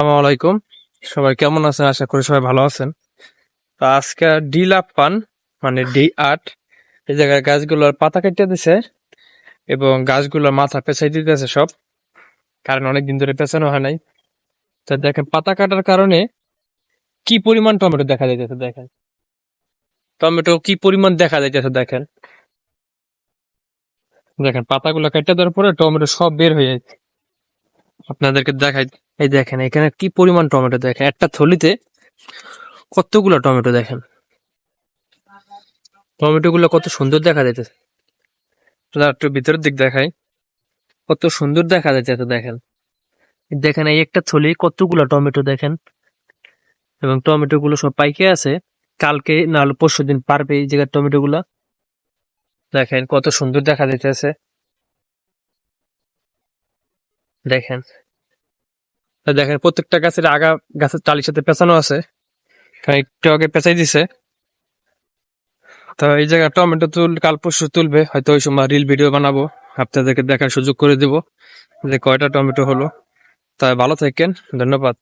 আসসালামু আলাইকুম। সবাই কেমন আছেন? আশা করি সবাই ভালো আছেন। তো আজকে ডি লাভ পান মানে ডি আট। এই জায়গায় গাছগুলোর পাতা কেটে দিছে এবং গাছগুলোর মাথা পেঁচাই দিতেছে সব। কারণ অনেকদিন ধরে পেঁচানো হয় নাই। তা দেখেন, পাতা কাটার কারণে কি পরিমাণ টমেটো দেখা যাইতেছে, দেখেন। টমেটো কি পরিমাণ দেখা যাইতেছে, দেখেন। দেখেন, পাতাগুলো কেটে দেওয়ার পরে টমেটো সব বের হয়ে যাচ্ছে আপনাদেরকে দেখাই এই দেখেন, এখানে কি পরিমাণ টমেটো দেখেন। একটা থলিতে কতগুলো টমেটো দেখেন? টমেটো গুলো কত সুন্দর দেখা যাইতেছে। একটু ভিতরের দিক দেখাই। কত সুন্দর দেখা যাইতেছে দেখেন। দেখেন, এই একটা থলি কতগুলো টমেটো দেখেন। এবং টমেটো গুলো সব পাইকে আছে। কালকে না হলে পরশু দিন পারবে এই জায়গার টমেটো গুলা দেখেন, কত সুন্দর দেখা যাইতেছে। দেখেন। দেখেন, প্রত্যেকটা গাছের আগা গাছের টালির সাথে পেঁচানো আছে। একটু আগে পেঁচাই দিছে। তো এই জায়গায় টমেটো তুল কাল পরশু তুলবে। হয়তো ওই সময় রিল ভিডিও বানাবো। আপনাদেরকে দেখার সুযোগ করে দেব যে কয়টা টমেটো হলো। তাই ভালো থাকেন। ধন্যবাদ।